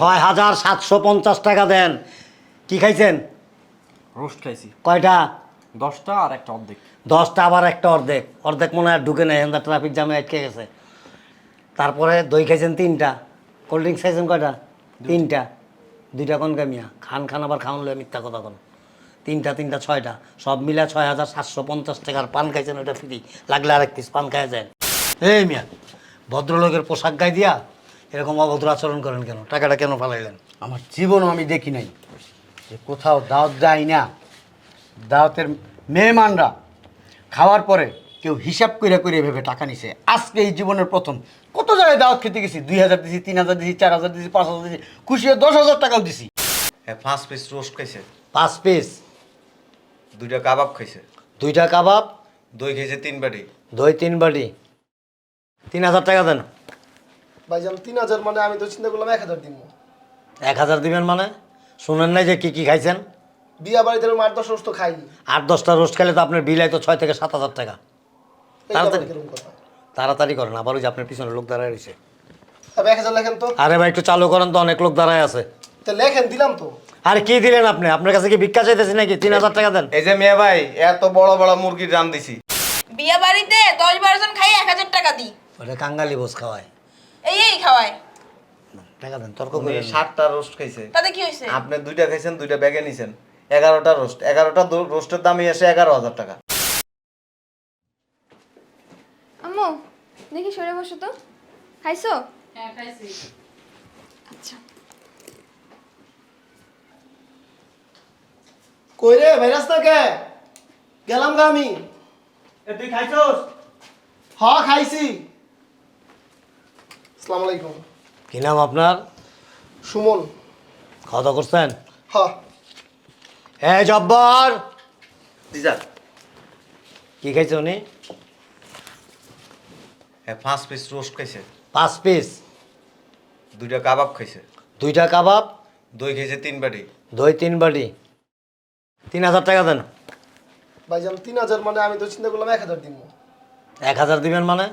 ছয় হাজার সাতশো পঞ্চাশ টাকা দেন। কি খাইছেন? রোস্ট খাইছি। কয়টা? দশটা আর একটা অর্ধেক। দশটা আবার একটা অর্ধেক। অর্ধেক মনে হয় ঢুকে নেই হেন্দা ট্রাফিক জ্যামে আটকে গেছে। তারপরে দই খাইছেন তিনটা। কোল্ড ড্রিঙ্কস খাইছেন কয়টা? তিনটা। দুইটা কোন কামিয়া খান খান আবার খাওয়ান লয়ে মিথ্যা কথা কোন। তিনটা তিনটা ছয়টা। সব মিলে ছয় হাজার সাতশো পঞ্চাশ টাকার পান খাইছেন ওটা ফ্রি লাগলে আরেক পিস পান খাই যায় এই মিয়া ভদ্রলোকের পোশাক গায়ে দিয়া এরকম অভদ্র আচরণ করেন কেন? টাকাটা কেন ফালাইলেন? আমার জীবনও আমি দেখি নাই যে কোথাও দাওয়াত দেয় না। দাওয়াতের মেহমানরা খাওয়ার পরে কেউ হিসাব করে করে ভেবে টাকা নিছে। আজকে এই জীবনের প্রথম। কত জায়গায় দাওয়াত খেতে গেছি? দুই হাজার দিছি তিন হাজার দিছি চার হাজার দিছি পাঁচ হাজার দিছি খুশি হয়ে দশ হাজার টাকাও দিছি। হ্যাঁ পাঁচ পিস রোস্ট খাইছে। পাঁচ পিস দুইটা কাবাব খাইছে। দুইটা কাবাব? দই খাইছে তিন বাটি। দই তিন বাটি। তিন হাজার টাকা দেন। ভাইজান তিন হাজার মানে আমি তো চিন্তা করলাম এক হাজার দিব এক হাজার দিবেন মানে? শুনেন নাই যে কি কি খাইছেন? বিয়া বাড়িতে আমি আট দশ তো খাই। আট দশটা রোস্ট খেলে তো আপনার বিল তো ছয় থেকে সাত হাজার টাকা। তাড়াতাড়ি। তাড়াতাড়ি করেন আবার ওই যে আপনার পিছনে লোক দাঁড়ায় রয়েছে। এক হাজার লেখেন তো। আরে ভাই একটু চালু করেন তো অনেক লোক দাঁড়ায় আছে। তো লেখেন দিলাম তো। আর কি দিলেন আপনি? আপনার কাছে কি ভিক্ষা চাইতেছি নাকি? তিন হাজার টাকা দেন। এই যে মেয়ে ভাই এত বড় বড় মুরগির দাম দিছি। বিয়া বাড়িতে দশ বারো জন খাই এক হাজার টাকা দিই। ওটা কাঙ্গালি বোস খাওয়ায়। এই এই খাওয়ায় টাকা দেন তর্ক উনি করেন রোস্ট খাইছে। তাতে কি হয়েছে আপনি দুইটা খাইছেন দুইটা ব্যাগে নিছেন। এগারোটা রোস্ট এগারোটা রোস্টের দামই আসে এগারো হাজার টাকা। আম্মু দেখি সরে বসো তো। খাইছো? হ্যাঁ খাইছি। আচ্ছা। কই রে ভাইরাস না কে? গেলাম গা আমি। তুই খাইছস? হ খাইছি। আসসালামু আলাইকুম। কি নাম আপনার? সুমন। খাওয়া দাওয়া করছেন? হ এ জব্বর! দিজা কি খাইছে উনি? হ্যাঁ পাঁচ পিস রোস্ট খাইছে। পাঁচ পিস দুইটা কাবাব খাইছে। দুইটা কাবাব? দই খাইছে তিন বাটি। দই তিন বাটি। তিন হাজার টাকা দেন। ভাইজান তিন হাজার মানে আমি তো চিন্তা করলাম এক হাজার দিব এক হাজার দিবেন মানে?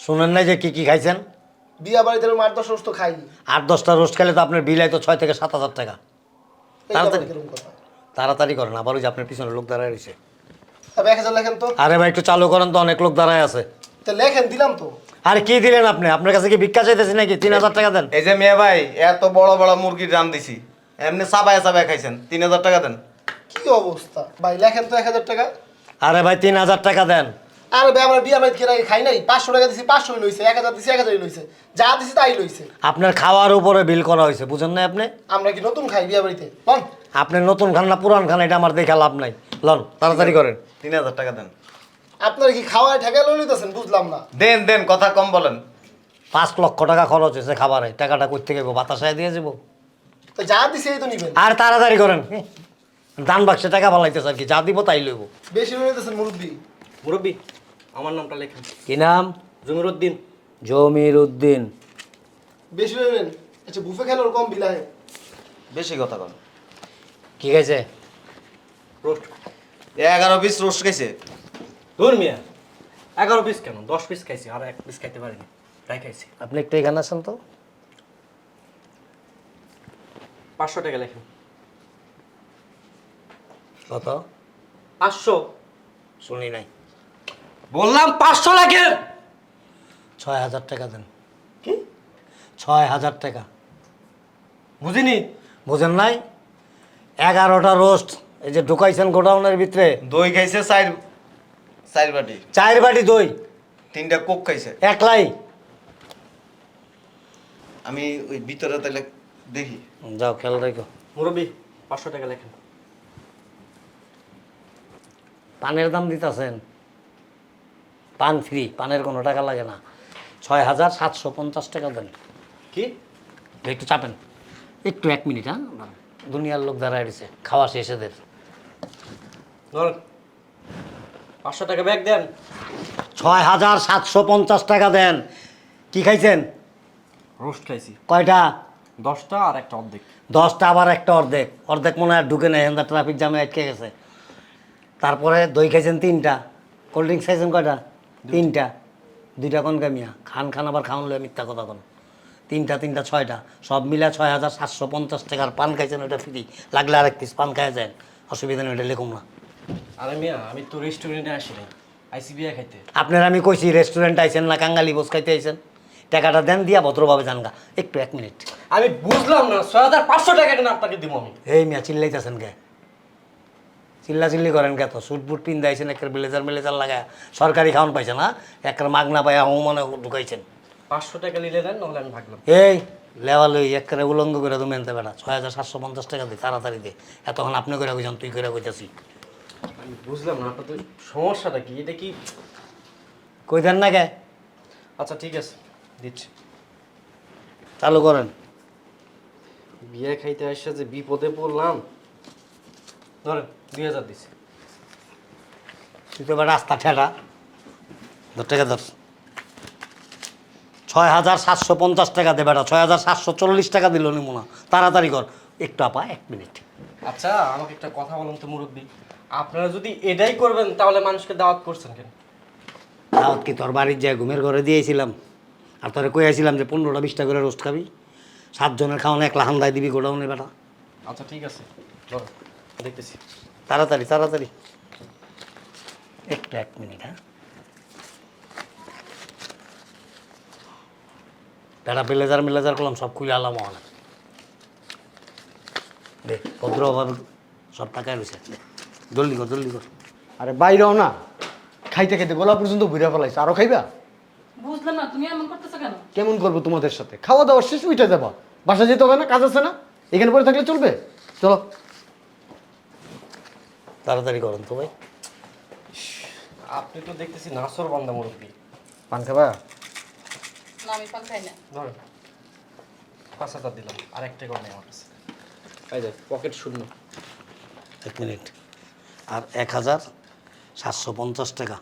শুনেন নাই যে কি কি খাইছেন? বিয়া বাড়িতে আমি আট দশ রোজ তো খাই আট দশটা রোস্ট খেলে তো আপনার বিল তো ছয় থেকে সাত হাজার টাকা। তাড়াতাড়ি। তাড়াতাড়ি করেন আবার ওই যে আপনার পিছনে লোক দাঁড়ায় রয়েছে। এক হাজার লেখেন তো। আরে ভাই একটু চালু করেন তো অনেক লোক দাঁড়ায় আছে। তো লেখেন দিলাম তো। আরে কি দিলেন আপনি? আপনার কাছে কি ভিক্ষা চাইতেছি নাকি? তিন হাজার টাকা দেন। এই যে মেয়ে ভাই এত বড় বড় মুরগির রান দিছি। এমনি চাবায় চাবায় খাইছেন। তিন হাজার টাকা দেন। কি অবস্থা? ভাই লেখেন তো এক হাজার টাকা। আরে ভাই তিন হাজার টাকা দেন। আর ভাই আমরা বিয়া বাড়িতে কেনা খাই নাই। পাঁচশো টাকা দিছি পাঁচশোই লইছে এক হাজার দিছি এক হাজারই লইছে যা দিছি তাই লইছে। আপনার খাওয়ার উপরে বিল করা হয়েছে বুঝেন না আপনি? আমরা কি নতুন খাই বিয়া বাড়িতে? লন। আপনি নতুন খান না পুরান খান এটা আমার দেখে লাভ নাই। লন তাড়াতাড়ি করেন। তিন হাজার টাকা দেন। আপনার কি খাওয়ায় ঠেকা লই লইতেছেন? বুঝলাম না। দেন দেন কথা কম বলেন। পাঁচ লক্ষ টাকা খরচ হয়েছে খাবারে টাকাটা করতে গেবো বাতাসায় দিয়ে যাব। তো যা দিছে এই তো নিবেন। আর তাড়াতাড়ি করেন দান বাক্সে টাকা ভালাইতেছে আর কি যা দিব তাই লইব। বেশি লইতেছেন মুরব্বী? মুরব্বী? আমার নামটা লেখেন কি নাম? জমিরুদ্দিন জমির উদ্দিন বেশি লইবেন আচ্ছা বুফে খেলে ওরকম বিলাহে বেশি কথা কন। কি খাইছে? রোস্ট। এগারো পিস রোস্ট খাইছে। ধর মিয়া এগারো পিস কেন? দশ পিস খাইছি আর এক পিস খাইতে পারিনি। তাই খাইছি। আপনি একটু এখানে আসেন তো। পাঁচশো টাকা লেখেন। কত? পাঁচশো। শুনি নাই। বললাম পাঁচশো লেখেন। ছয় হাজার টাকা দেন। কি? ছয় হাজার টাকা। বুঝিনি? বুঝেন নাই? এগারোটা রোস্ট এই যে ঢুকাইছেন গোডাউনের ভিতরে। দই খাইছে চার চার বাটি। চার বাটি দই। তিনটা কোক খাইছে। একলাই। আমি ওই ভিতরে তাহলে দেখি। যাও খেয়াল রেখো। মুরব্বী পাঁচশো টাকা লেখেন। পানের দাম দিতেছেন। পান ফ্রি পানের কোনো টাকা লাগে না। ছয় হাজার সাতশো পঞ্চাশ টাকা দেন। কি? একটু চাপেন। একটু এক মিনিট হ্যাঁ? দুনিয়ার লোক দাঁড়ায় রয়েছে খাওয়া শেষ এদের। পাঁচশো টাকা ব্যাগ দেন। ছয় হাজার সাতশো পঞ্চাশ টাকা দেন। কি খাইছেন? রোস্ট খাইছি। কয়টা? দশটা আর একটা অর্ধেক। দশটা আবার একটা অর্ধেক। অর্ধেক মনে হয় ঢুকে নেই ট্রাফিক জ্যামে আটকে গেছে। তারপরে দই খাইছেন তিনটা। কোল্ড ড্রিঙ্কস খাইছেন কয়টা? তিনটা। দুইটা কোন কামিয়া খান খান আবার খাওয়ান লয়ে মিথ্যা কথা কোন? তিনটা তিনটা ছয়টা। সব মিলে ছয় হাজার সাতশো পঞ্চাশ টাকার পান খাইছেন ওটা ফ্রি। লাগলে আরেক পিস পান খাই যায় অসুবিধা নেই ওটা লিখুন না। আরে মিয়া আমি তো রেস্টুরেন্টে আসি নাই। আইসি বিয়া খাইতে। আপনার আমি কইছি রেস্টুরেন্ট আইছেন না কাঙ্গালি বোস খাইতে আইছেন। টাকাটা দেন দিয়া ভদ্রভাবে জানগা একটু এক মিনিট। আমি বুঝলাম না ছয় হাজার পাঁচশো টাকা আপনাকে দিব আমি? এই মিয়া চিল্লাইতেছেন কে? চিল্লা চিল্লি করেন কে তো? সুট বুট পিন দিয়েছেন একটা ব্লেজার ব্লেজার লাগায় সরকারি খাওয়ান পাইছে না একটা মাগনা পাইয়া হুম মনে ঢুকাইছেন। পাঁচশো টাকা নিলে দেন নাহলে আমি ভাগলাম এই লেওয়াল ওই একেবারে উলঙ্গ করে তুমি আনতে বেড়া ছয় হাজার সাতশো পঞ্চাশ টাকা দিই তাড়াতাড়ি দে। এতক্ষণ আপনি করে কইছেন তুই করে কইতেছি। আমি বুঝলাম না আপনার তো সমস্যাটা কি? এটা কি? কই দেন না কে? আচ্ছা ঠিক আছে দিচ্ছি। চালু করেন। বিয়ে খাইতে আসছে যে বিপদে পড়লাম। ধরেন দুই হাজার দিচ্ছি তুই তো এবার রাস্তা ঠেলা। ধর টাকা ধর। ছয় হাজার সাতশো পঞ্চাশ টাকা দে বেটা ছয় হাজার সাতশো চল্লিশ টাকা দিল নিমুনা। তাড়াতাড়ি কর। একটু আপা এক মিনিট। আচ্ছা আমাকে একটা কথা বলুন তো মুরব্বী। আপনারা যদি এটাই করবেন তাহলে মানুষকে দাওয়াত করছেন কেন? দাওয়াত কি তোর বাড়ির যায় ঘুমের ঘরে দিয়েছিলাম? আর তোরে কইয়াছিলাম যে পনেরোটা বিশটা করে রোস্ট খাবি। সাতজনের খাওয়ানো এক লাহান্দায় দিবি গোডাউনে বেটা। আচ্ছা ঠিক আছে। দেখতেছি। তাড়াতাড়ি তাড়াতাড়ি। একটু এক মিনিট হ্যাঁ। বেটা প্লেজার মিলেজার করলাম সব খুলে আলাম অনেক দে ভদ্রভাবে সব টাকায় রয়েছে। জলদি কর জলদি কর। আরে বাইরেও না খাইতে খাইতে গোলা পর্যন্ত ঘুরে ফেলাইছে। আরও খাইবা? বুঝলাম না তুমি এমন করতেছো কেন? কেমন করব তোমাদের সাথে? খাওয়া দাওয়া শেষ উঠে যাবা। বাসা যেতে হবে না কাজ আছে না? এখানে পরে থাকলে চলবে? চলো। তাড়াতাড়ি করেন তো ভাই। আপনি তো দেখতেছি নাসর বান্দা মুরব্বী। পান খাবা? না আমি পান খাই না। ধরেন পাঁচ হাজার দিলাম আর এক করে নেই আমার কাছে। এই যে পকেট শূন্য। এক মিনিট। আর এক হাজার সাতশো পঞ্চাশ টাকা।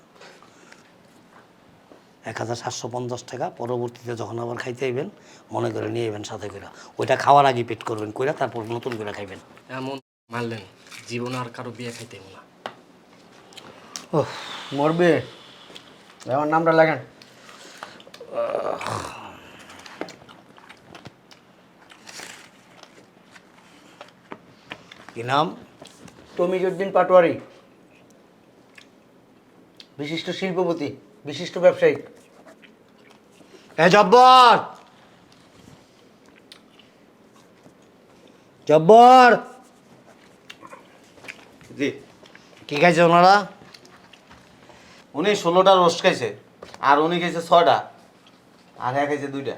এক হাজার সাতশো পঞ্চাশ টাকা পরবর্তীতে যখন আবার খাইতে আইবেন মনে করে নিয়ে আইবেন সাথে করে। ওইটা খাওয়ার আগে পেট করবেন কইরা তারপর নতুন করে খাইবেন। এমন মারলেন, জীবনে আর কারও বিয়ে খাইতে না। ও মরবে। আমার নামটা লেখেন। কি নাম? তমিজুদ্দিন পাটোয়ারি। বিশিষ্ট শিল্পপতি, বিশিষ্ট ব্যবসায়ী। এ জব্বর! জব্বর! জি। কি খাইছে ওনারা? উনি ষোলোটা রোস্ট খাইছে আর উনি খাইছে ছয়টা আর হ্যাঁ খাইছে দুইটা।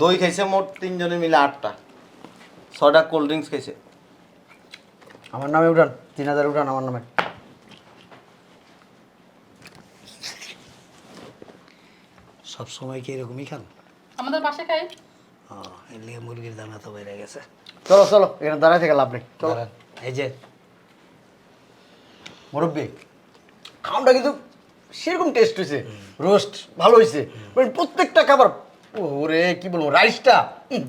দই খাইছে মোট তিনজনে মিলে আটটা ছয়টা কোল্ড ড্রিঙ্কস খাইছে। আমার নামে উঠান তিন হাজার উঠান আমার নামে। সব সময় কি এরকমই খান? আমাদের বাসায় খাই ও এর লিগে মুরগির দানা তো বেড়ে গেছে। চলো চলো এখানে দাঁড়ায় থেকে লাভ নেই। চলো। এই যে মুরব্বী খাওয়াটা কিন্তু সেরকম টেস্ট হয়েছে রোস্ট ভালো হয়েছে মানে প্রত্যেকটা খাবার ওরে কি বলব রাইসটা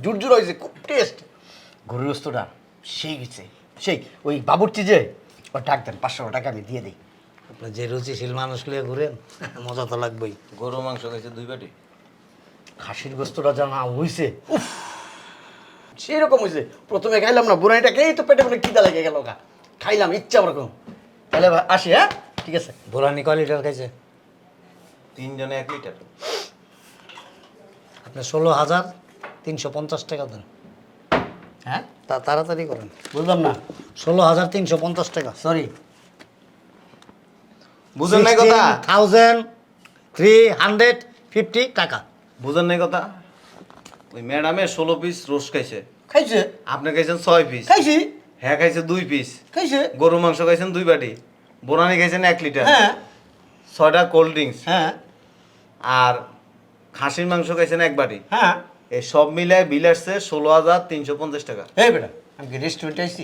জুরজুর হয়েছে খুব টেস্ট গরুর রোস্তটা সেই গেছে সেই ওই বাবুরচি যে ও ডাক দেন পাঁচশো টাকা আমি দিয়ে দিই। আপনার যে রুচিশীল মানুষ লিয়ে ঘুরেন মজা তো লাগবেই। গরু মাংস খাইছে দুই বাটি। খাসির গোস্তটা যা না হয়েছে উফ! সেরকম হয়েছে প্রথমে খাইলাম না বুড়াইটাকে এই তো পেটে পেটে খিদা লেগে গেল গা। খাইলাম ইচ্ছা ওরকম তাহলে আসি হ্যাঁ? ঠিক আছে। বোরানি ক লিটার খাইছে? তিনজনে এক লিটার। আপনি ষোলো হাজার তিনশো পঞ্চাশ টাকা দেন। হ্যাঁ? তা তাড়াতাড়ি করেন। বুঝলাম না। ষোলো হাজার তিনশো পঞ্চাশ টাকা। সরি বুঝেন নাই কথা? থাউজেন্ড থ্রি হান্ড্রেড ফিফটি টাকা। বুঝেন নাই কথা? ওই ম্যাডামে ষোলো পিস রোস্ট খাইছে। খাইছে? আপনি খাইছেন ছয় পিস খাইছি। হ্যাঁ খাইছে দুই পিস খাইছে? গরু মাংস খাইছেন দুই বাটি। বোরানি খাইছেন এক লিটার হ্যাঁ। ছয়টা কোল্ড ড্রিঙ্কস হ্যাঁ। আর খাসির মাংস খাইছেন এক বাটি। হ্যাঁ। এই সব মিলায় বিল আসছে ষোলো হাজার তিনশো পঞ্চাশ টাকা। এই বেটা আমি কি রেস্টুরেন্টে আসছি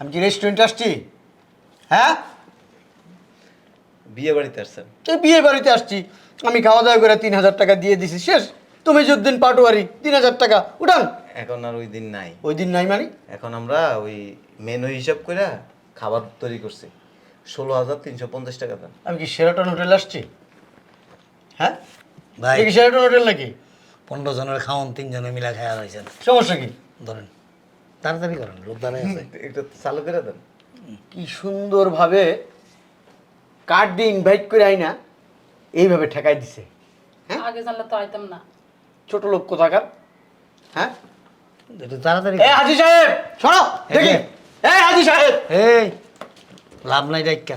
আমি কি রেস্টুরেন্টে আসছি? হ্যাঁ? বিয়ে বাড়িতে আসছেন। এই বিয়ে বাড়িতে আসছি। আমি খাওয়া দাওয়া করে তিন হাজার টাকা দিয়ে দিছি শেষ। তুমি যদ্দিন পাটোয়ারি তিন হাজার টাকা উঠান। এখন আর ওই দিন নাই। ওই দিন নাই মানে? এখন আমরা ওই মেনু হিসাব করে খাবার তৈরি করছি। ষোলো হাজার তিনশো পঞ্চাশ টাকা দেন আমি কি সেরাটন হোটেল আসছি? হ্যাঁ? ভাই। কি সেরাটন হোটেল নাকি? পনেরো জনের খাওয়ান তিনজনে মিলা খাওয়া হয়েছেন সমস্যা কি? ধরেন তাড়াতাড়ি করেন লোক দাঁড়ায় আছে। একটু চালু করে দেন। কি সুন্দরভাবে কার্ড দিয়ে ইনভাইট করে আইনা এইভাবে ঠেকাই দিছে। হ্যাঁ? আগে জানলে তো আইতাম না। ছোট লোক কোথাকার? হ্যাঁ? একটু তাড়াতাড়ি এ হাজি সাহেব শোনো দেখি। এই হাজি সাহেব। এই লাভ নাই ডাইকা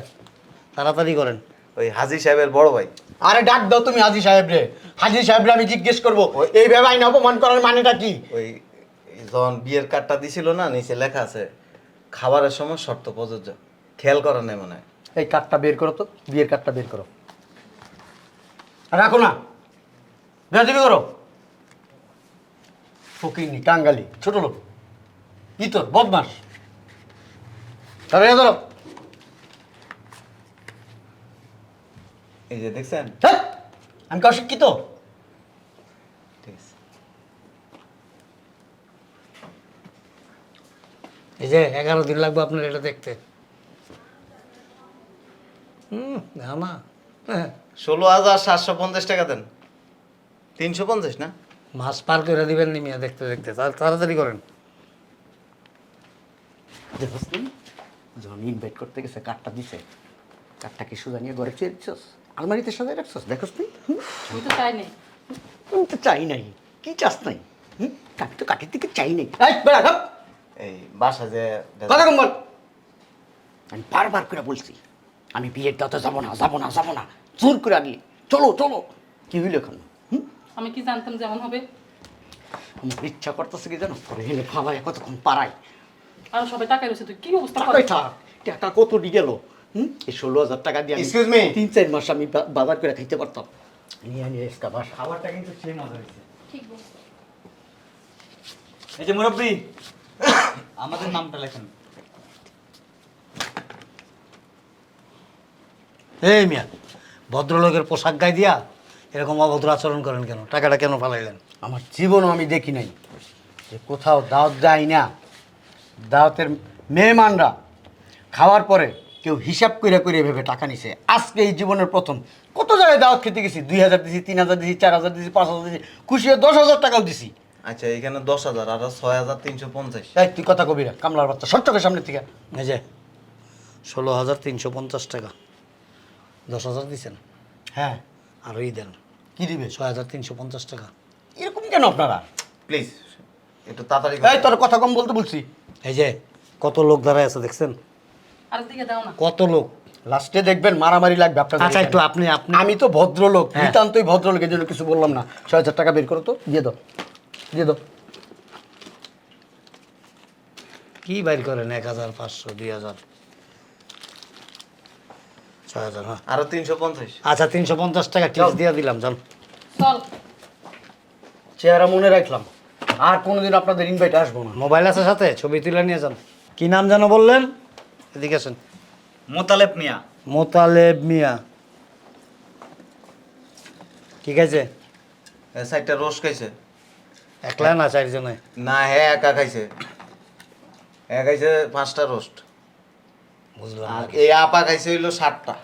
তাড়াতাড়ি করেন। ওই হাজি সাহেবের বড় ভাই। আরে ডাক দাও তুমি হাজি সাহেব রে। হাজি সাহেব রে আমি জিজ্ঞেস করব এইভাবে আইন অপমান করার মানেটা কি? ওই যখন বিয়ের কার্ডটা দিছিল না নিচে লেখা আছে খাবারের সময় শর্ত প্রযোজ্য। খেয়াল করা নেই মনে হয়। এই কার্ডটা বের করো তো বিয়ের কার্ডটা বের করো। রাখো না। বেয়াদবি করো। ফকিনি কাঙ্গালি ছোট লোক কি তোর বদমাস তাহলে ধরো। এই যে দেখছেন? আমি কি অশিক্ষিত ঠিক এই যে এগারো দিন লাগবে আপনার এটা দেখতে। হুম হ্যাঁ ষোলো হাজার সাতশো পঞ্চাশ টাকা দেন। তিনশো পঞ্চাশ না? মাস পার করে দিবেন নি মিয়া দেখতে দেখতে। তাড়াতাড়ি করেন। যখন ইনভাইট করতে গেছে কার্ডটা দিছে। কার্ডটা কি সোজা নিয়ে ঘরে চেয়ে দিচ্ছস আলমারিতে সাজাই রাখছস? দেখোস তুই আমি তো চাই নাই। আমি তো চাই নাই। কি চাস নাই? হুম? কাটি তো কাটির দিকে চাই নাই। এই বাসা যে কথা কম বল। আমি বারবার করে বলছি আমি বিয়ের দাওতে যাব না যাব না যাব না। জোর করে আনলি চলো চলো। কি হইল এখন? আমি কি জানতাম যেমন হবে? আমার ইচ্ছা করতেছে কি জানো? পরে হেলে ফালাই কতক্ষণ পারাই আর সবাই টাকা রয়েছে তুই কি অবস্থা করে? থাক টাকা কত ডি গেল? হুম? এই ষোলো হাজার টাকা দিয়ে আমি Excuse me? তিন চার মাস আমি বাজার করে খাইতে পারতাম। নিয়ে নিয়ে এসকা বাসা। খাবারটা কিন্তু সেই মজা হয়েছে। ঠিক বলছো। এই যে মুরব্বী আমাদের নামটা লেখেন। এই মিয়া ভদ্রলোকের পোশাক গায়ে দিয়া এরকম অভদ্র আচরণ করেন কেন? টাকাটা কেন ফালাইলেন? আমার জীবনও আমি দেখি নাই যে কোথাও দাওয়াত দেয় না। দাওয়াতের মেহমানরা খাওয়ার পরে কেউ হিসাব করে করে ভেবে টাকা নিছে। আজকে এই জীবনের প্রথম। কত জায়গায় দাওয়াত খেতে গেছি? দুই হাজার দিছি তিন হাজার দিছি চার হাজার দিছি পাঁচ হাজার দিছি খুশি হয়ে দশ হাজার টাকাও দিছি। আচ্ছা এখানে দশ হাজার আর ছয় হাজার তিনশো পঞ্চাশ। তাই তুই কথা কবি না কামলার বাচ্চা সত্যকের সামনে থেকে। এই যে ষোলো হাজার তিনশো পঞ্চাশ টাকা। দশ হাজার দিচ্ছেন হ্যাঁ। আর এই দেন। কি দিবে? ছয় হাজার তিনশো পঞ্চাশ টাকা। এরকম কেন আপনারা? প্লিজ একটু তাড়াতাড়ি এই তোর কথা কম বলতে বলছি। এই যে কত লোক দাঁড়ায় আছে দেখছেন? আরেকদিকে দাও না। কত লোক? লাস্টে দেখবেন মারামারি লাগবে আপনার আচ্ছা। একটু আপনি আপনি আমি তো ভদ্রলোক হ্যাঁ। নিতান্তই ভদ্রলোক এই জন্য কিছু বললাম না। ছয় হাজার টাকা বের করো তো দিয়ে দাও। দিয়ে দাও। কি বাইর করেন? এক হাজার পাঁচশো দুই হাজার। ছয় হাজার হ্যাঁ। আরও তিনশো পঞ্চাশ। আচ্ছা তিনশো পঞ্চাশ টাকা টিপস দিয়ে দিলাম যান চল। চেহারা মনে রাখলাম। আর কোনোদিন আপনাদের ইনভাইট আসব না। মোবাইল আছে সাথে ছবি তুলে নিয়ে যান। কি নাম যেন বললেন? এদিকে আসেন। মোতালেব মিয়া। মোতালেব মিয়া। কি খাইছে সাইডটা রোজ খাইছে। একলা না চারজনে? না হ্যাঁ একা খাইছে। হ্যাঁ খাইছে পাঁচটা রোস্ট বুঝলাম আর এই আপা খাইছে হইল ষাটটা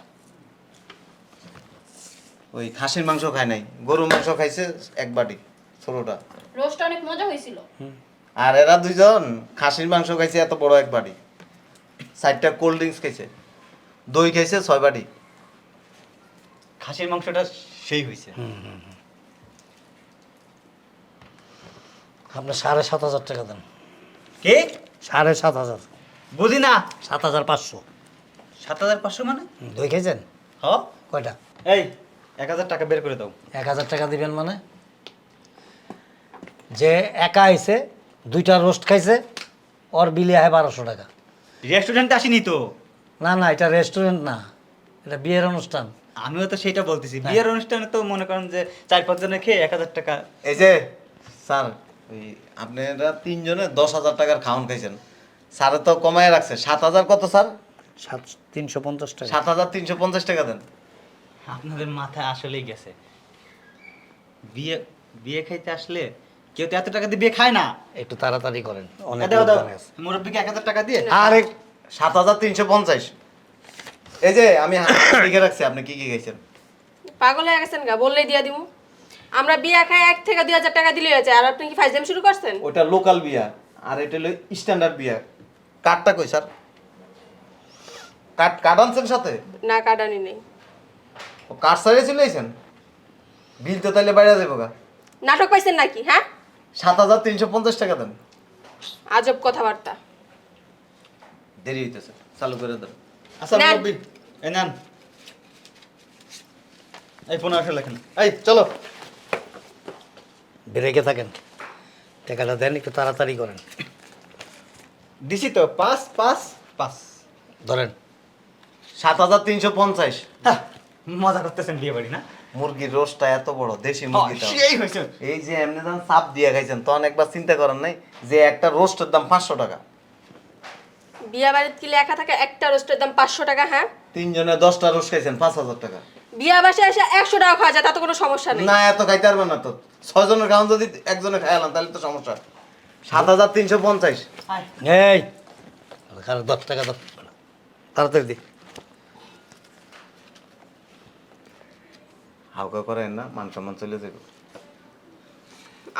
ওই খাসির মাংস খায় নাই গরু মাংস খাইছে এক বাটি ছোটটা। রোস্টটা অনেক মজা হয়েছিল আর এরা দুইজন খাসির মাংস খাইছে এত বড় এক বাটি। চারটা কোল্ড ড্রিঙ্কস খাইছে দই খাইছে ছয় বাটি। খাসির মাংসটা সেই হয়েছে আপনি সাড়ে সাত হাজার টাকা দেন। কে? সাড়ে সাত হাজার। বুঝি না? সাত হাজার পাঁচশো। সাত হাজার পাঁচশো মানে? দই খাইছেন হ। কয়টা? এই এক হাজার টাকা বের করে দাও। এক হাজার টাকা দিবেন মানে? যে একা আইছে দুইটা রোস্ট খাইছে ওর বিলে হয় বারোশো টাকা। রেস্টুরেন্টে আসিনি তো? না না এটা রেস্টুরেন্ট না এটা বিয়ের অনুষ্ঠান। আমিও তো সেটা বলতেছি। বিয়ের অনুষ্ঠানে তো মনে করেন যে চার পাঁচ জনে খেয়ে এক হাজার টাকা এই যে স্যার ওই আপনারা তিনজনে দশ হাজার টাকার খাওয়ান খাইছেন। স্যারে তো কমায় রাখছে। সাত হাজার কত স্যার? সাত তিনশো পঞ্চাশ টাকা। সাত হাজার তিনশো পঞ্চাশ টাকা দেন। আপনাদের মাথায় আসলেই গেছে। বিয়ে বিয়ে খাইতে আসলে কেউ তো এত টাকা দিয়ে বিয়ে খায় না। একটু তাড়াতাড়ি করেন। অনেক। মুরব্বীকে এক হাজার টাকা দিয়ে। আরে সাত হাজার তিনশো পঞ্চাশ। এই যে আমি লিখে রাখছি আপনি কি কি খাইছেন? পাগল হয়ে গেছেন গা বললেই দিয়া দিমু। আমরা বিয়া খাই এক থেকে দুই হাজার টাকা দিলে হয়েছে আর আপনি কি ফাইজলাম শুরু করছেন? ওটা লোকাল বিয়া আর এটা হলো স্ট্যান্ডার্ড বিয়া। কার্ডটা কই স্যার? কার্ড কার্ড আনছেন সাথে? না কাটানি নেই। ও কার্ড সারিয়ে চলে আইছেন? বিল তো তাহলে বাইরে যাব গা। নাটক পাইছেন নাকি হ্যাঁ? সাত হাজার তিনশো পঞ্চাশ টাকা দেন। আজব কথাবার্তা। দেরি হইতেছে চালু করে দেন। আচ্ছা নেন। মুরব্বি এই নেন। এই পনেরোশো লেখেন। এই চলো। ব্রেকে থাকেন। টাকাটা দেন একটু তাড়াতাড়ি করেন। দিছি তো পাঁচ পাঁচ পাঁচ। ধরেন। সাত হাজার তিনশো পঞ্চাশ। হ্যাঁ, মজা করতেছেন বিয়ে বাড়ি না? মুরগির রোস্টটা এত বড় দেশি মুরগিটা। সেই হয়েছে। এই যে এমনি দাম চাপ দিয়ে খাইছেন তখন একবার চিন্তা করেন নাই যে একটা রোস্টের দাম পাঁচশো টাকা? বিয়া বাড়িতে কি লেখা থাকে একটা রোস্টের দাম পাঁচশো টাকা হ্যাঁ? তিনজনে দশটা রোস্ট খাইছেন পাঁচ হাজার টাকা। বিয়া বাসায় এসে একশো টাকা খাওয়া যায় তাতে কোনো সমস্যা নেই। না এত খাইতে পারবেন না তো। ছয়জনের খাওয়ান যদি একজনে খাইলাম তাহলে তো সমস্যা। সাত হাজার তিনশো পঞ্চাশ। এই। খারাপ দশ টাকা দশ তাড়াতাড়ি দি। হালকা করেন না মান সম্মান চলে যাবে।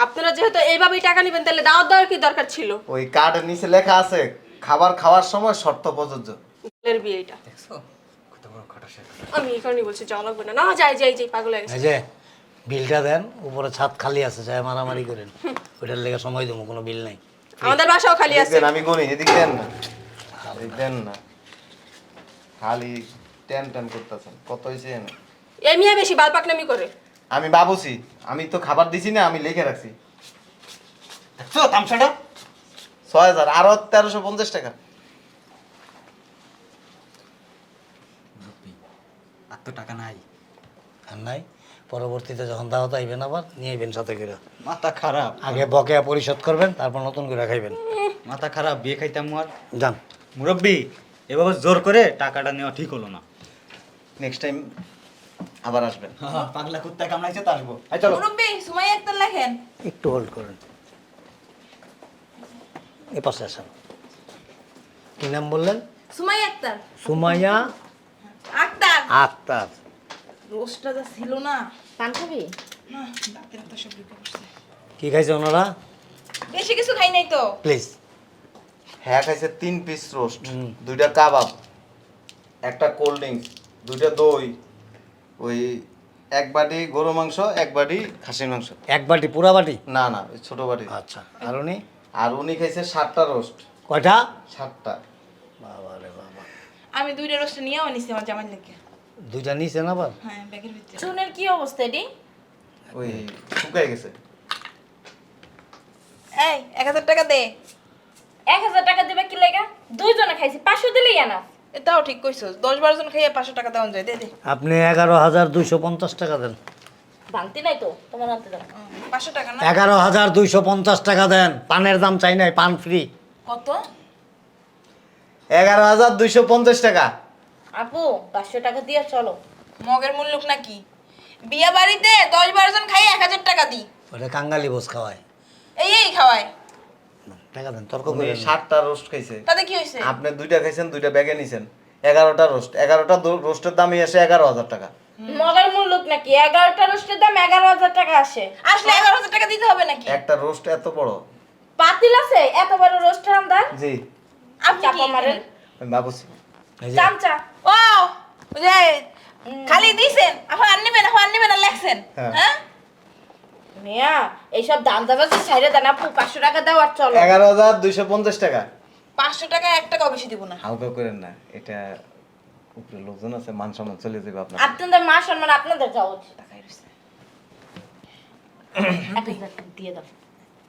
আপনারা যেহেতু এইভাবেই টাকা নেবেন তাহলে দাওয়াত দেওয়ার কি দরকার ছিল? ওই কার্ডের নিচে লেখা আছে খাবার খাওয়ার সময় শর্ত প্রযোজ্য। এর বিয়ে এটা। আমি এই বলছি যাওয়া লাগবে না। না যাই যাই যাই পাগল হয়ে গেছে। এই যে বিলটা দেন উপরে ছাদ খালি আছে চাই মারামারি করেন। ওইটার লেগে সময় দেবো কোনো বিল নাই। আমাদের বাসাও খালি আছে। আমি গনি এদিক দেন না। এদিক দেন না। খালি টেন টেন করতেছেন। কত হয়েছে এনে? এই মিয়া বেশি বাল পাকনামি করে। আমি বাবুছি আমি তো খাবার দিছি না আমি লিখে রাখছি। দেখছ তামসাটা? ছয় হাজার আরও তেরোশো পঞ্চাশ টাকা। আর তো টাকা নাই। আর নাই? পরবর্তীতে যখন দাওয়াত আইবেন আবার নিয়ে আইবেন সাথে করে। মাথা খারাপ। আগে বকেয়া পরিশোধ করবেন তারপর নতুন করে খাইবেন। মাথা খারাপ বিয়ে খাইতাম আর? যান। মুরব্বী এভাবে জোর করে টাকাটা নেওয়া ঠিক হলো না। নেক্সট টাইম আবার আসবেন। পাগলা কুত্তা কামড়াইছে তো আসব। এই চলো। মুরব্বী সুমাই একটা লেখেন। একটু হোল্ড করেন। এ পাশে আসেন। কি নাম বললেন? সুমাই আক্তার। সুমাইয়া আক্তার। আক্তার। রোস্টটা যা ছিল না। পান খাবি? না দাঁতের একটা সব ঢুকে পড়ছে। কি খাইছে ওনারা? বেশি কিছু খাই নাই তো। প্লিজ। হ্যাঁ খাইছে তিন পিস রোস্ট দুইটা কাবাব একটা কোল্ড ড্রিঙ্কস দুইটা দই ওই এক বাটি গরু মাংস এক বাটি খাসির মাংস। এক বাটি পুরা বাটি? না না ওই ছোট বাটি। আচ্ছা আর উনি? আর উনি খাইছে সাতটা রোস্ট কয়টা? সাতটা। বাবা রে বাবা। আমি দুইটা রোস্ট নিয়েও নিছি আমার জামাই লেগে। দুইটা নিছেন আবার? হ্যাঁ ব্যাগের ভিতরে। চুনের কি অবস্থা এটি ওই শুকাই গেছে। এই এক হাজার টাকা দে। এক হাজার টাকা দিবে কি লেগা? দুইজনে খাইছি পাঁচশো দিলেই আনা এটাও ঠিক কইছস দশ বারো জন খাইয়ে পাঁচশো টাকা দেওয়া যায় দে দে। আপনি এগারো হাজার দুইশো পঞ্চাশ টাকা দেন। ভাঙতি নাই তো তোমার আনতে দাও উম, পাঁচশো টাকা না? এগারো হাজার দুইশো পঞ্চাশ টাকা দেন পানের দাম চাই নাই পান ফ্রি। কত? এগারো হাজার দুইশো পঞ্চাশ টাকা। আপু পাঁচশো টাকা দিয়ে চলো। মগের মূল্যক নাকি? বিয়া বাড়িতে দশ বারো জন খাইয়ে এক হাজার টাকা দি ওটা কাঙ্গালি বোস খাওয়ায়। এই এই খাওয়ায়। টাকা দেন তর্ক করে সাতটা রোস্ট খাইছে। তাতে কি হয়েছে আপনি দুইটা খাইছেন দুইটা ব্যাগে নিছেন। এগারোটা রোস্ট। এগারোটা রোস্টের দামই আসে এগারো হাজার টাকা। মগের মূল্য নাকি? এগারোটা রোস্টের দাম এগারো হাজার টাকা আসে। আসলে এগারো হাজার টাকা দিতে হবে নাকি? একটা রোস্ট এত বড়? পাতিল আছে? এত বড় রোস্টের আমদার জি। আপনি কি মারেন। যে চামচা। ও যে খালি দিছেন? এখন আর নেবেন এখন আর নেবেন আর লেখছেন। হ্যাঁ। হ্যাঁ? মিয়া এইসব দাম দাবাজি সাইডে দেন আপু পাঁচশো টাকা দাও আর চলো। এগারো হাজার দুইশো পঞ্চাশ টাকা। পাঁচশো টাকা এক টাকাও বেশি দিব না। হালকা করেন না এটা উপরে লোকজন আছে মান সম্মান চলে যাবে আপনার আপনাদের মা সম্মান আপনাদের যাওয়া উচিত। টাকাই রয়েছে টাকা দিয়ে দাও।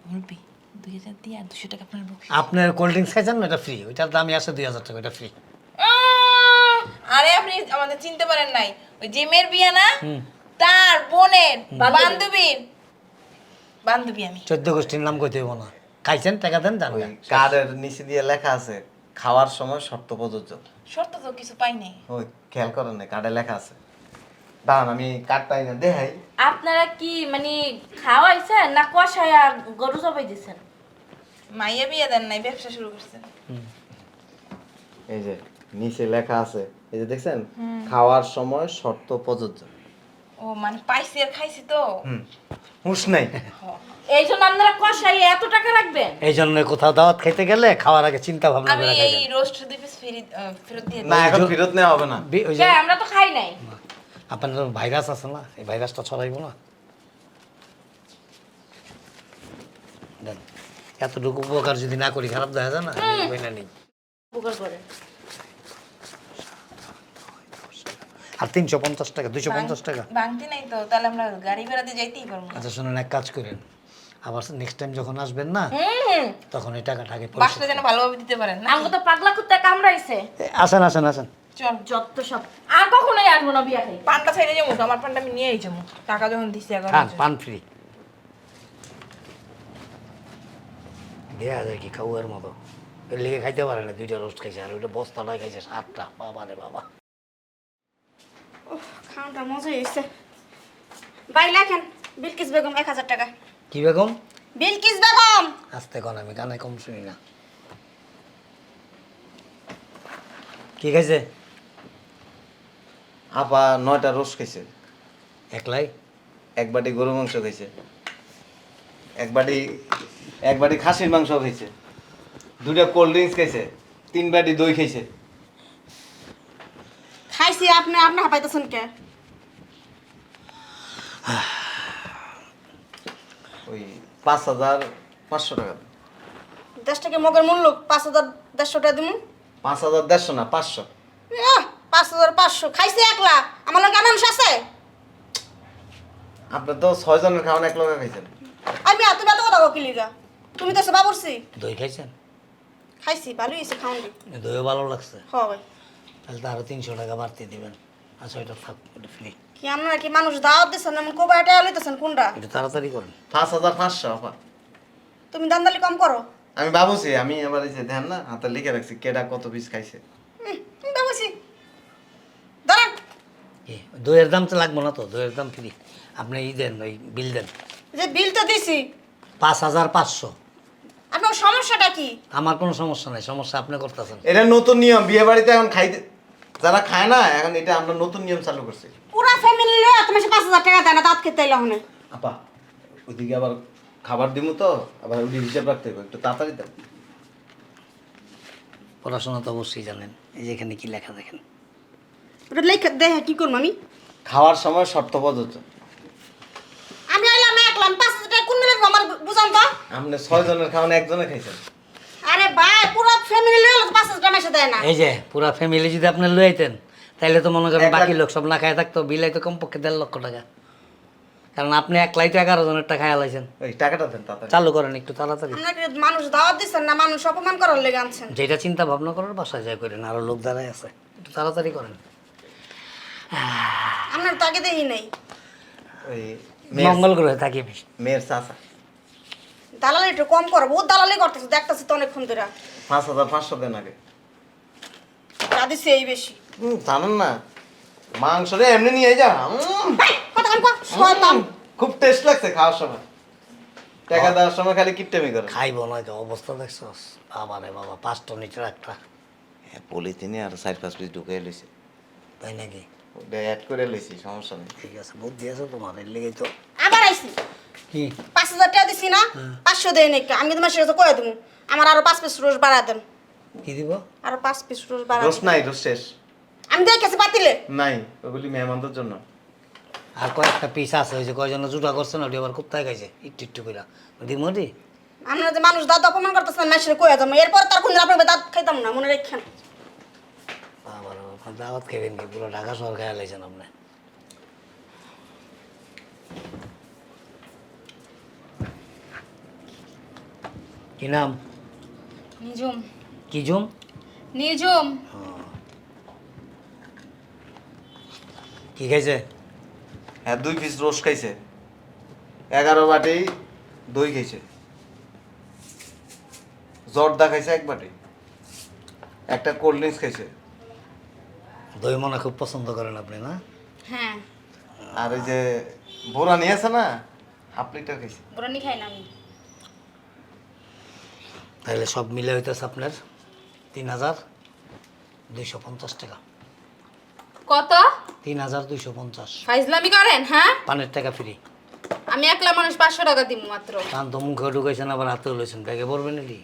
মুরব্বি দুই হাজার দিয়ে আর দুশো টাকা আপনার আপনার কোল্ড ড্রিঙ্কস খাইছেন না? এটা ফ্রি ওইটার দামই আছে দুই হাজার টাকা এটা ফ্রি আরে আপনি আমাদের চিনতে পারেন নাই। ওই যে মেয়ের বিয়ে না? তার বোনের বান্ধবীর। বান্ধবী আমি। চোদ্দ গোষ্ঠীর নাম কইতে হইব না। খাইছেন টাকা দেন জান কার্ডের নিচে দিয়ে লেখা আছে খাওয়ার সময় শর্ত প্রযোজ্য। শর্ত তো কিছু পাই নাই। ওই খেয়াল করেন না কার্ডে লেখা আছে। দাঁড়ান আমি কার্ড পাই না দেখাই। আপনারা কি মানে খাওয়াইছেন না কষায় আর গরু জবাই দিছেন মাইয়া বিয়ে দেন নাই ব্যবসা শুরু করছেন। এই যে নিচে লেখা আছে। এই যে দেখছেন? খাওয়ার সময় শর্ত প্রযোজ্য। ও মানে পাইছি আর খাইছি তো? হুম। হুঁশ নাই। এই জন্য আপনারা কষাই এত টাকা রাখবেন? এই জন্য কোথাও দাওয়াত খেতে গেলে খাওয়ার আগে চিন্তা ভাবনা আমি করে এই খাইবেন রোস্ট দুই পিস ফেরত দিয়ে না এখন ফেরত নেওয়া হবে না। হ্যাঁ আমরা তো খাই নাই। আপনার ভাইরাস আছে না? এই ভাইরাসটা ছড়াইবো না? এতটুকু উপকার যদি না করি খারাপ দেখা যায় না? না নেই উপকার করে। আর তিনশো পঞ্চাশ টাকা দুইশো পঞ্চাশ টাকা। ভাঙতি নাই তো তাহলে আমরা গাড়ি ভাড়াতে যাইতেই পারব। আচ্ছা শুনুন এক কাজ করেন। আবার নেক্সট টাইম যখন আসবেন না তখন এই আগে পরিশোধ বাসটা যেন ভালোভাবে দিতে পারেন না? আমাকে তো পাগলা কুত্তা কামড়াইছে। আসেন আসেন আসেন। চল। যত সব আর কখনোই আসব না বিয়া খাই পানটা যাব আমার পানটা আমি নিয়েই যাব। টাকা যখন দিছি হাজার। পান ফ্রি দেয়া যায় কি খাওয়ার মতো। এর লেগে খাইতে পারে না দুইটা রোস্ট খাইছে আর ওইটা বস্তাটাই খাইছে সাতটা। বাবা রে বাবা। খাওয়াটা মজা হয়েছে বাই লেখেন বিলকিস বেগম এক হাজার টাকা। কি বেগম? বিলকিস বেগম! আসতে কন আমি গানে কম শুনি না। কি খাইছে? আপা নয়টা রোজ খাইছে। একলাই? এক বাটি গরু মাংস খাইছে। এক বাটি এক বাটি খাসির মাংস খাইছে। দুটা কোল্ড ড্রিঙ্কস খাইছে। তিন বাটি দই খাইছে। খাইছি আপনি আপনি হাঁপাইতেছেন কে? ওই পাঁচ হাজার পাঁচশো টাকা দশ টাকা মগের মূল্য পাঁচ হাজার দেড়শো টাকা দিমু। পাঁচ হাজার দেড়শো না পাঁচশো। পাঁচ হাজার পাঁচশো খাইছি একলা। আমার লোক মানুষ আছে। আপনি তো ছয় জনের খাওয়ান এক লগে খাইছেন। আমি এত বেলা কথা কিলিগা তুমি তো সেবা করছি দই খাইছেন? খাইছি ভালোই হয়েছে খাওয়ান দইও ভালো লাগছে। হ ভাই তাহলে তো আরও তিনশো টাকা বাড়তি দিবেন। আচ্ছা এটা থাক এটা ফ্রি কি আপনারা কি মানুষ দাওয়াত দিচ্ছেন এমন কোবা এটা লইতেছেন কোনটা? একটু তাড়াতাড়ি করেন। পাঁচ হাজার পাঁচশো আপা। তুমি দান্দালি কম করো। আমি ভাবছি আমি এবার এই যে ধ্যান না হাতে লিখে রাখছি কেডা কত পিস খাইছে। হুম, ভাবছি। ধরেন কি দইয়ের দাম তো লাগবো না তো দইয়ের দাম ফ্রি। আপনি ই দেন ওই বিল দেন। যে বিল তো দিছি। পাঁচ হাজার পাঁচশো। আপনার সমস্যাটা কি? আমার কোনো সমস্যা নাই সমস্যা আপনি করতেছেন। এটা নতুন নিয়ম বিয়ে বাড়িতে এখন খাইতে যারা খায় না এখন এটা আমরা নতুন নিয়ম চালু করছি। পুরা ফ্যামিলি লয়ে তুমি সে পাঁচ হাজার টাকা দেয় না দাঁত খেতে এলে হনে আপা ওইদিকে আবার খাবার দিমু তো আবার ওই হিসাব রাখতে হবে একটু তাড়াতাড়ি দেন পড়াশোনা তো অবশ্যই জানেন এই যে এখানে কি লেখা দেখেন। ওটা লেখা দেখে কি করব আমি? খাওয়ার সময় শর্ত প্রযোজ্য আমি আইলাম একলাম পাঁচ হাজার টাকা কোন মিলে আমার বুঝান তো? আপনি ছয় জনের খাওয়ান একজনে খাইছেন। আরে ভাই পুরা ফ্যামিলি লয়ে এলে পাঁচ হাজার টাকা মাসে দেয় না। এই যে পুরা ফ্যামিলি যদি আপনি লইতেন তাইলে তো মনে করেন বাকি লোক সব না খায় থাকতো বিলাই তো কমপক্ষে দেড় লক্ষ টাকা। কারণ আপনি একলাই তো এগারো জনের টাকা লাইছেন। ওই টাকাটা দেন তাড়াতাড়ি। চালু করেন একটু তাড়াতাড়ি। মানুষ দাওয়াত দিচ্ছেন না মানুষ অপমান করার লেগে আনছেন। যেটা চিন্তা ভাবনা করার বাসায় যায় করেন আরও লোক দাঁড়ায় আছে একটু তাড়াতাড়ি করেন। আপনার তো আগে দেখি নাই। ওই মেয়ের- মঙ্গল গ্রহে থাকি আমি। মেয়ের চাচা। দালালি একটু কম করো বহুত দালালি করতেছে দেখতেছি তো অনেকক্ষণ ধরে। পাঁচ হাজার পাঁচশো দেন আগে। দিচ্ছে এই বেশি। হুম, জানেন না। মাংস রে এমনি নিয়ে যা। উম, শয়তান। খুব টেস্ট লাগছে খাওয়ার সময়। টাকা দেওয়ার সময় খালি কিপটেমি করে। খাইব না তো অবস্থা দেখছস। বাবা রে বাবা পাঁচ টন ইটের একটা। পলিথিনে আর চার পাঁচ পিস ঢুকে লইছে। তাই নাকি? ওটা অ্যাড করে লইছি সমস্যা নেই। ঠিক আছে বুদ্ধি আছে তোমার এর লেগেই তো। আবার আইছি। কি? পাঁচ হাজার টাকা দিছি না পাঁচশো দেয় নাকি? আমি তোমার সাথে কয়ে দেবো আমার আরও পাঁচ পিস রোজ বাড়া দেন। কি দিব? আরও পাঁচ পিস রোজ বাড়া রোজ নাই রোজ শেষ। আমি দেখেছি পাতিলে নাই ওগুলি মেহমানদের জন্য। আর কয়েকটা পিস আছে ওই যে কয়জন জুটা করছে না ওটি আবার কুত্তায় খাইছে। একটু একটু করে দিমটি আমরা যে মানুষ দাঁত অপমান করতেছেন মাসে কয়ে যাব এরপর তার কোন আপনার দাঁত খাইতাম না মনে রেখেন। বাবা দাওয়াত খাইবেন কি? পুরো ঢাকা শহর খাইয়া লাইছেন আপনি। কি নাম? নিজুম কি জুম নিজুম কি খাইছে? হ্যাঁ দুই পিস রোজ খাইছে। এগারো বাটি দই খাইছে। জর্দা খাইছে এক বাটি। একটা কোল্ড ড্রিঙ্কস খাইছে। দই মনে খুব পছন্দ করেন আপনি না? হ্যাঁ। আর ওই যে বোরা নিয়ে আছে না? হাফ লিটার খাইছে। বুড়ানি খাই না আমি। তাহলে সব মিলে হইতেছে আপনার তিন হাজার দুইশো পঞ্চাশ টাকা। কত? তিন হাজার দুইশো পঞ্চাশ। ফাইজলামি করেন হ্যাঁ? পানের টাকা ফ্রি। আমি একলা মানুষ পাঁচশো টাকা দিব মাত্র। পান তো মুখে ঢুকাইছেন আবার হাতে লইছেন ব্যাগে পড়বেন এটি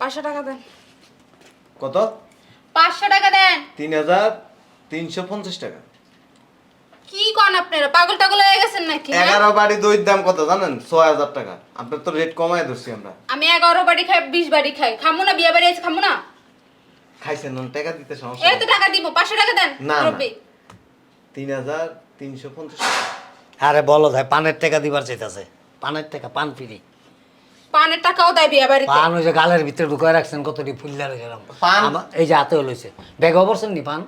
পাঁচশো টাকা দেন। কত? পাঁচশো টাকা দেন। তিন হাজার তিনশো পঞ্চাশ টাকা। কি কন আপনারা? পাগল টাগল হয়ে গেছেন নাকি হ্যাঁ? এগারো বাড়ি দইয়ের দাম কত জানেন? ছয় হাজার টাকা। আপনার তো রেট কমায় ধরছি আমরা। আমি এগারো বাড়ি খাই বিশ বাড়ি খাই। খামু না বিয়ে বাড়ি আছে খামু না? খাইছেন না টাকা দিতে সমস্যা এই তো টাকা দিব পাঁচশো টাকা দেন না। তিন হাজার তিনশো পঞ্চাশ। আরে বলো ভাই পানের টাকা দিবার চাইতেছে। পানের টাকা পান ফ্রি। পানের টাকাও দেয় বিয়ে বাড়িতে। পান ওই যে গালের ভিতরে ঢুকায় রাখছেন কতটি ফুল্লা রেখেলাম পান? এই যে হাতে লইছে। ব্যাগে অবরছেন নি পান?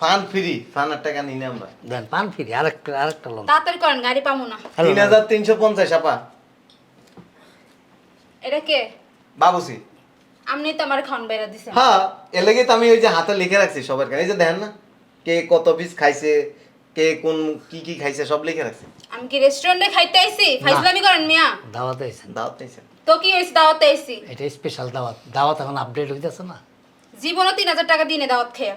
ফান ফ্রি ফানের টাকা নিই না আমরা। দেন পান ফ্রি আরেকটা আরেকটা লোন। তাড়াতাড়ি করেন গাড়ি পামু না। তিন হাজার তিনশো পঞ্চাশ আপা। এটা কে? বাবুসি আপনি তো আমার খাওয়ান বেড়া দিছেন। হ্যাঁ এর লেগে তো আমি ওই যে হাতে লিখে রাখছি সবার কাছে। এই যে দেখেন না কে কত পিস খাইছে কে কোন কি কি খাইছে সব লিখে রাখছি। আমি কি রেস্টুরেন্টে খাইতে আইছি? ফাইজলামি করেন মিয়া। দাওয়াতে আইছেন। দাওয়াত নিয়েছেন তো কি হয়েছে দাওয়াতে আইছি? এটা স্পেশাল দাওয়াত। দাওয়াত এখন আপডেট হইতেছে না। জীবনও তিন হাজার টাকা দিনে দাওয়াত খেয়ে।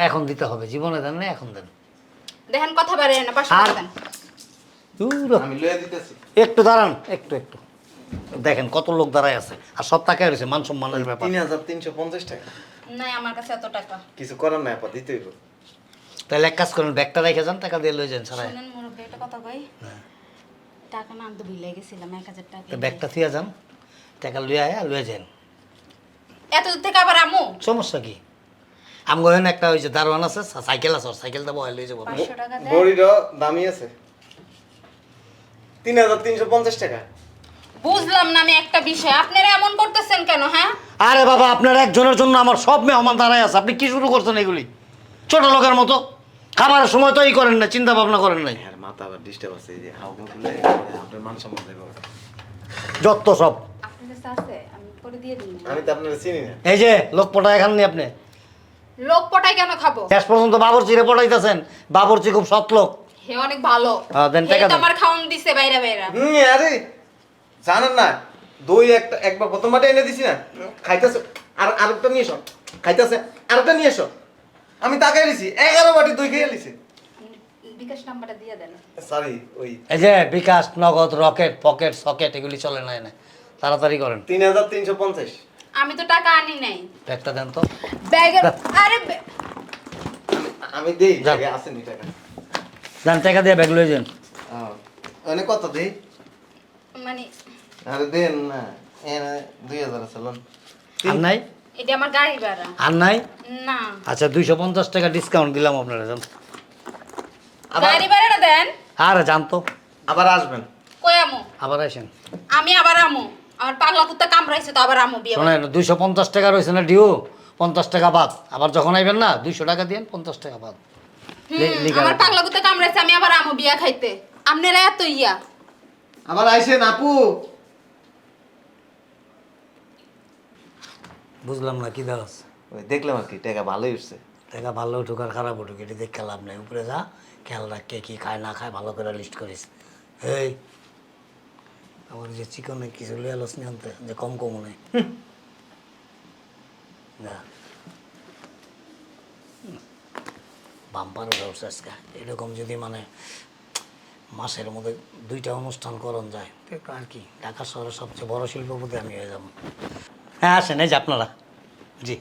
এখন দিতে হবে জীবনে দেন না এখন দেন। দেখেন কথা বাড়ে না টাকা আর- দেন দূর। আমি লয়ে দিতেছি। একটু দাঁড়ান একটু একটু। দেখেন কত লোক দাঁড়ায় আছে আর সব টাকায় রয়েছে মান সম্মানের ব্যাপার। তিন হাজার তিনশো পঞ্চাশ টাকা। নাই আমার কাছে এত টাকা। কিছু করার নাই আপা দিতে হইব তাহলে এক কাজ করেন ব্যাগটা রেখে যান টাকা দিয়ে লই যান সারাই শুনেন মুরব্বী একটা কথা কই? টাকা না আমি তো ভুলে গেছিলাম এক হাজার টাকা তো ব্যাগটা থিয়া যান টাকা লুয়ে আয়া লুয়ে যান। এত দূর থেকে আবার আমু? সমস্যা কি? আমগো হেন একটা ওই যে দারোয়ান আছে সাইকেল আছে সাইকেলটা বহাই লই যাব। পাঁচশো টাকা দেন বড়িরও দামি আছে। তিন হাজার তিনশো পঞ্চাশ টাকা। বুঝলাম না আমি একটা বিষয় আপনারা এমন করতেছেন কেন হ্যাঁ? আরে বাবা আপনার একজনের জন্য আমার সব মেহমান দাঁড়ায় আছে আপনি কি শুরু করছেন এগুলি? ছোট লোকের মতো খাবারের সময় তো ই করেন না চিন্তা ভাবনা করেন নাই। হ্যাঁ মাথা আবার ডিস্টার্ব আছে এই যে হাউ খুলে আপনার মান সম্মান দেবো। যত সব। আপনার কাছে আছে আমি করে দিয়ে দিন আমি তো আপনার চিনি না। এই যে লোক পটায় খাননি আপনি? লোক পটাই কেন খাব? শেষ পর্যন্ত বাবরচিরে পটাইতেছেন। বাবরচি খুব সৎ লোক। হে অনেক ভালো। হ্যাঁ, দেন হে টাকা তো দেন। আমার খাওন দিছে বাইরে বাইরে। হুম আরে জানেন না দই একটা একবার প্রথমবারটা এনে দিছি না খাইতেছে আর আরেকটা নিয়ে এসো খাইতেছে আরেকটা নিয়ে এসো। আমি তাকাই দিছি এগারো বাটি দই খেয়ে লিছি বিকাশ নাম্বারটা দিয়ে দেন। সরি ওই এই যে বিকাশ নগদ রকেট পকেট সকেট এগুলি চলে না এনে। তাড়াতাড়ি করেন। তিন হাজার তিনশো পঞ্চাশ। আমি তো টাকা আনি নাই। ব্যাগটা দেন তো। ব্যাগে। আরে আমি দিই যান। টাকা আসেনি টাকা। দেন টাকা দিয়ে ব্যাগ লই যান। অনেক কত দিই? মানে আরে দেন না এনে দুই হাজার আছে লোন। আর নাই? এটা আমার গাড়ি ভাড়া। আর নাই? না। আচ্ছা দুইশো পঞ্চাশ টাকা ডিসকাউন্ট দিলাম আপনারা জান আবার গাড়ি ভাড়াটা দেন। আরে জান তো। আবার আসবেন। কই আমু? আবার আসেন। আমি আবার আমু। আমার পাগলা কুত্তা কামড়াইছে তো আবার আমু বিয়ে শোনেন দুইশো পঞ্চাশ টাকা রয়েছে না ডিউ? পঞ্চাশ টাকা বাদ। আবার যখন আইবেন না দুইশো টাকা দিন পঞ্চাশ টাকা বাদ। লে- হুম, লিখা আমার। পাগলা কুত্তা কামড়াইছে আমি আবার আমু বিয়া খাইতে। আপনারা এত ইয়া। আবার আইসেন আপু। বুঝলাম না কি দাস? ওই দেখলাম আর কি টাকা ভালোই উঠছে। টাকা ভালো উঠুক আর খারাপ উঠুক এটি দেখে লাভ নেই। উপরে যা খেয়াল রাখ কে কি খায় না খায় ভালো করে লিস্ট করিস। এই আমার যে চিকনে কিছু লিয়ে আলোস নি আনতে যে কম কম নেই। না। বাম্পার ব্যবসা আজকে। এরকম যদি মানে মাসের মধ্যে দুইটা অনুষ্ঠান করণ যায় আর কি ঢাকা শহরের সবচেয়ে বড় শিল্পপতি আমি হয়ে যাব। হ্যাঁ আসেন এই যে আপনারা। জি।